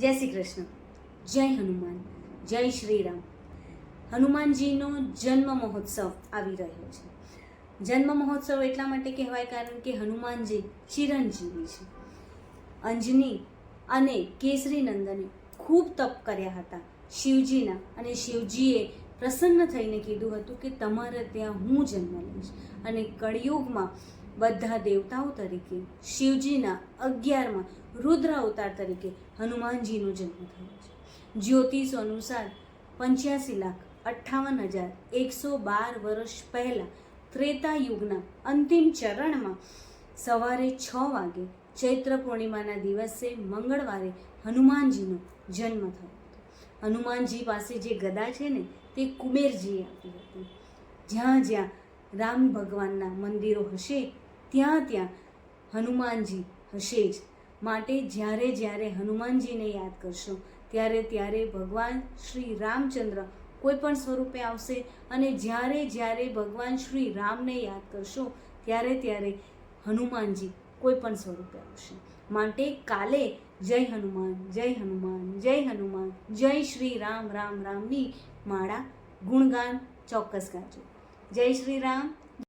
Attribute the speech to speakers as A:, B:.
A: જય શ્રી કૃષ્ણ. જય હનુમાન. જય શ્રી રામ હનુમાનજીનો જન્મ મહોત્સવ આવી રહ્યો છે. જન્મ મહોત્સવ એટલા માટે કહેવાય કારણ કે હનુમાનજી ચિરંજીવી છે. અંજની અને કેસરી નંદને ખૂબ તપ કર્યા હતા. શિવજીના અને શિવજીએ પ્રસન્ન થઈને કીધું હતું કે તમારે ત્યાં હું જન્મ લઈશ. અને કળિયુગમાં બધા દેવતાઓ તરીકે, શિવજીના અગિયારમાં રુદ્ર અવતાર તરીકે હનુમાનજીનો જન્મ થયો છે. જ્યોતિષ અનુસાર પંચ્યાસી લાખ અઠ્ઠાવન હજાર એકસો બાર વર્ષ પહેલાં ત્રેતા યુગના અંતિમ ચરણમાં સવારે છ વાગે ચૈત્ર પૂર્ણિમાના દિવસે મંગળવારે હનુમાનજીનો જન્મ થયો હનુમાનજી પાસે જે ગદા છે ને, તે કુબેરજીએ આપી હતી. જ્યાં જ્યાં રામ ભગવાનના મંદિરો હશે ત્યાં ત્યાં હનુમાનજી હશે જ. માટે જ્યારે જ્યારે હનુમાનજીને યાદ કરશો, ત્યારે ત્યારે ભગવાન શ્રી રામચંદ્ર કોઈ પણ સ્વરૂપે આવશે અને જ્યારે જ્યારે ભગવાન શ્રી રામને યાદ કરશો, ત્યારે ત્યારે હનુમાનજી કોઈ પણ સ્વરૂપે આવશે. માટે કાલે જય હનુમાન જય હનુમાન જય હનુમાન, જય શ્રી રામ રામ, રામની માળા ગુણગાન ચોક્કસ ગાજો. જય શ્રી રામ.